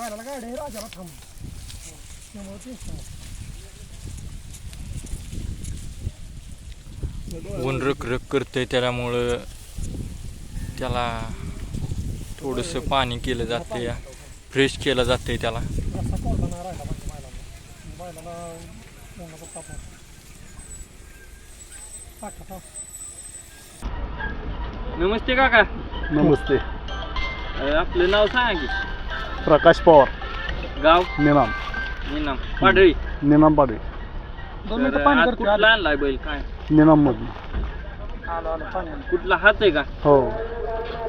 पाहिला गाडी आहे राजाला थांब. त्यामुळे तेच नाही. ऊन रक रक करतंय त्याच्यामुळं त्याला थोडंसं पाणी केलं जातं या फ्रेश केलं जातंय त्याला. रस्ता कोरडा नाही राहिला पाहिजे बैलाला बैलाला उन्हाचा ताप होतो. टाका, टाक. नमस्ते काका. नमस्ते. आपलं नाव सांगा की. प्रकाश पवार गाव निनाम निनाम पाडळी निनाम पाडे दोन तर मिनिटं पाणी आज करतो कुठला आणलाय बैल काय निनाम मधून आलं आलं पाणी आलं. कुठला हात आहे का हो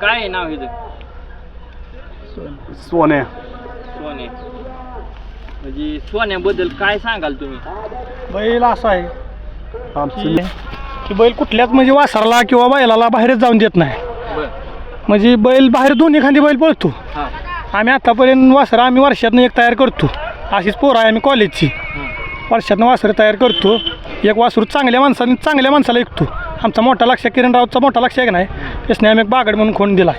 काय आहे नाव हिचं सोन्या सोने म्हणजे सोन्याबद्दल काय सांगाल तुम्ही बैल असा आहे आमची की की बैल कुठल्याच म्हणजे वासराला किंवा बैलाला बाहेरच जाऊन देत नाही बर म्हणजे बैल बाहेर दोन्ही खांदी बैल पळतो हा आम्ही आतापर्यंत वासरं आम्ही वर्षातनं एक तयार करतो. अशीच पोरं आहे आम्ही कॉलेजची वर्षातनं वासरं तयार करतो. एक वासरू चांगल्या माणसाने चांगल्या माणसाला ऐकतो आमचा मोठा लक्ष किरण रावचा मोठा लक्ष आहे का नाही? त्यासने आम्ही एक बागड म्हणून खोन दिला.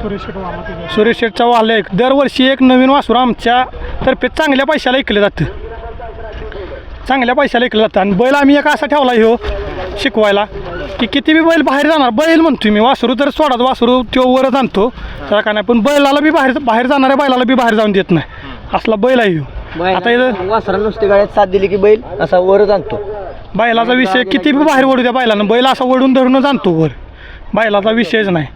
सुरेश शेठचा वाला एक. दरवर्षी एक नवीन वासरू आमच्या तर्फे चांगल्या पैशाला ऐकलं जातं. चांगल्या पैशाला ऐकलं जातं. आणि बैल आम्ही एक असा ठेवला ह्यो शिकवायला. की किती बी बैल बाहेर जाणार बैल म्हणतो मी वासरू तर सोडा वासरू तो वरच आणतो. त्याला काय नाही पण बैलाला बी बाहेर बाहेर जाणाऱ्या बैलाला बी बाहेर जाऊन देत नाही. असला बैल आहे ह्यो. आता इथं वासरा नुसते गाड्यात साथ दिली की बैल असा वरच आणतो. बैलाचा विषय किती बी बाहेर ओढू द्या बैलानं बैल असा ओढून धरूनच आणतो वर. बैलाचा विषयच नाही.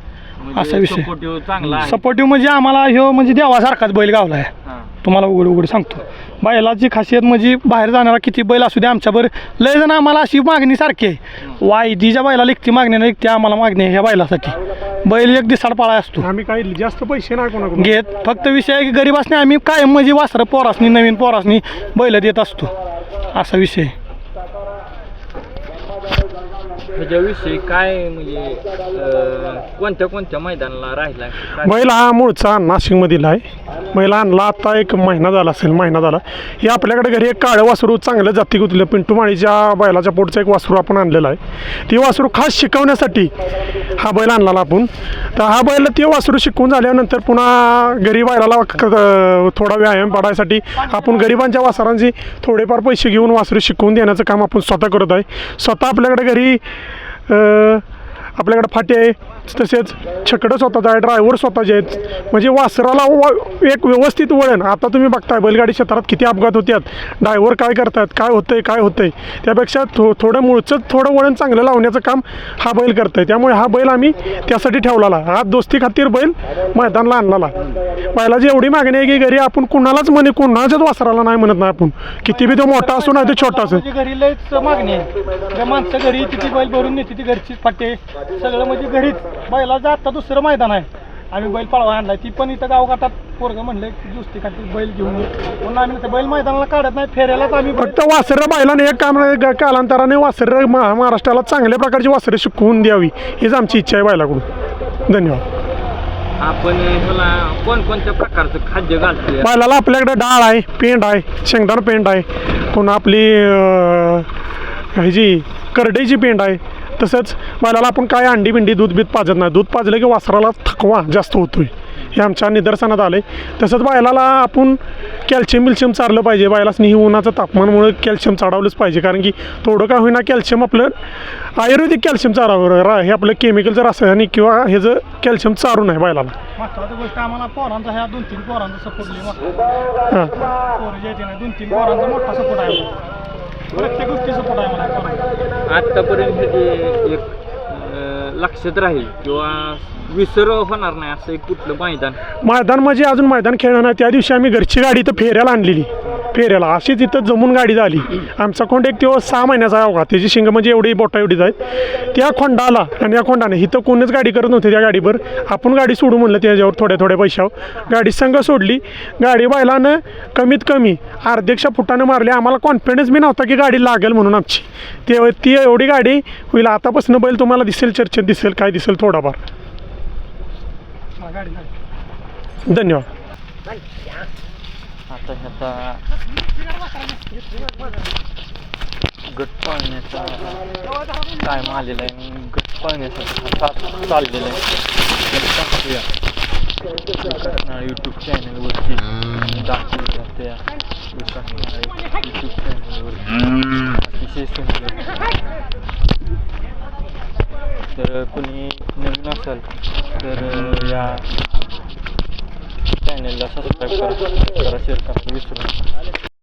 असा विषय. सपोर्टिव्ह चांगला आहे. सपोर्टिव्ह म्हणजे आम्हाला ह्यो म्हणजे देवासारखाच बैल गावला आहे हा. तुम्हाला उघड उघड सांगतो. बैलाची खासियत म्हणजे बाहेर जाणारा किती बैल असू दे आमच्यावर लय जण आम्हाला अशी मागणी सारखी आहे. वायदीच्या बैला लिखती मागणी नाही लिखती आम्हाला मागणी आहे ह्या बैलासाठी. बैल एक दिसाड पाळा असतो. आम्ही काही जास्त पैसे नाही कोणाकडून. घेत फक्त विषय आहे की गरीब असणे आम्ही कायम म्हणजे वासरं पोरासनी नवीन पोरासनी बैल देत असतो. असा विषय आहे. ह्याच्याविषयी काय म्हणजे अं, कोणत्या कोणत्या मैदानाला राहिला काय बैल हा मूळचा नाशिकमधील आहे. बैल आणला आता एक महिना झाला असेल महिना झाला. हे आपल्याकडे घरी एक काळं वासरू चांगलं जाती गुतलं. पिंटू माळीच्या बैलाच्या पोटचं एक वासरू आपण आणलेलं आहे. ती वासरू खास शिकवण्यासाठी हा बैल आणलेला आपण. तर हा बैल ते वासरू शिकवून झाल्यानंतर पुन्हा घरी बैलाला क- क- थोडा व्यायाम पाडायसाठी आपण गरिबांच्या वासरांची थोडेफार पैसे घेऊन वासरू शिकवून देण्याचं काम आपण स्वतः करत आहे. स्वतः आपल्याकडे घरी आपल्याकडं फाटे आहे. तसेच छकडं स्वतःचं आहे ड्रायव्हर स्वतःचे आहेत. म्हणजे वासराला व एक व्यवस्थित वळण. आता तुम्ही बघताय बैलगाडी क्षेत्रात किती अपघात होतात ड्रायव्हर काय करतात काय होतं आहे काय होतं आहे त्यापेक्षा थो थोडं मुळचंच थोडं वळण चांगलं लावण्याचं काम हा बैल करतंय. त्यामुळे हा बैल आम्ही त्यासाठी ठेवलेला. हा दोस्ती खातीर बैल मैदानला आणलेला. बैलाची एवढी मागणी आहे की घरी आपण कुणालाच म्हणे कुणाच्याच वासराला नाही म्हणत नाही आपण. किती बी तो मोठा असो नाही तो छोटा असो. म्हणजे घरी लयच मागणी आहे. माणसं घरी किती बैल भरून नेते ती घरची फाटे. सगळं म्हणजे घरीच. बैलाचं आता दुसरं मैदान आहे. आम्ही बैल पळवा आणलाय. ती पण इथं गावगाठात पोरगं म्हणलं की दुसरी खाती बैल घेऊन म्हणून आम्ही ते बैल मैदानाला काढत नाही फेऱ्यालाच आम्ही फक्त वासरं बैलाने एक काम कालांतराने वासरं महा महाराष्ट्राला चांगल्या प्रकारची वासरं शिकवून द्यावी हीच आमची इच्छा आहे बैलाकडून. धन्यवाद. आपण ह्याला कोणकोणत्या प्रकारचं खाद्य घालतोय? बैलाला आपल्याकडे डाळ आहे पेंड आहे शेंगदाणा पेंड आहे. पुन्हा आपली अं, ह्याची करडईची पेंड आहे. तसंच बैलाला आपण काय अंडी बिंडी दूध बीत पाजत नाही. दूध पाजलं की वासराला थकवा जास्त होतोय. हे आमच्या निदर्शनात आलं आहे तसंच बैलाला आपण कॅल्शियम बिल्शियम चारलं पाहिजे. बैलाच ही उन्हाचं तापमानमुळे कॅल्शियम चाडवलंच पाहिजे. कारण की थोडं का होईना कॅल्शियम आपलं आयुर्वेदिक कॅल्शियम चारावं. रा हे आपलं केमिकलचं रासायनिक किंवा ह्याचं कॅल्शियम चारू नाही मोठा. हां. दोन तीन पोरांचा मोठा सपोर्ट आहे. प्रत्येक गोष्टी सपोर्ट आहे मला पोरांचा. आतापर्यंत ह्याची एक लक्षात राहील किंवा विसर होणार नाही असं एक कुठलं मैदान. मैदान म्हणजे अजून मैदान खेळणार नाही. त्या दिवशी आम्ही घरची गाडी इथं फेऱ्याला आणलेली. फेऱ्याला. अशी तिथं जमून गाडी झाली आमचा खोंड एक तेव्हा सहा महिन्याचा आहे अवघा त्याची शिंग म्हणजे एवढी बोटा एवढीच आहे त्या खोंडाला आणि या खोंडाने इथं कोणच गाडी करत नव्हती त्या गाडीवर. आपण गाडी सोडू म्हणलं त्याच्यावर थोड्या थोड्या पैशावर. गाडी संघ सोडली. गाडी बैलानं कमीत कमी अर्धेक्षा फुटानं मारली. आम्हाला कॉन्फिडन्स बी नव्हता की गाडी लागेल म्हणून आमची. ते ती एवढी गाडी होईल. आतापासून बैल तुम्हाला दिसेल चर्चेत दिसेल काय दिसेल थोडाफार. हा, गाडी धन्यवाद. आता ह्याचा गट पाळण्याचा टायम आलेला आहे. गट पाळण्याचा चाललेला आहे. यूट्यूब चॅनलवरती दाखवली जाते यूट्यूब चॅनलवरती अतिशय तर कोणी नवीन असाल तर या चॅनलला सबस्क्राईब करा करा शेअर करा विसरू नका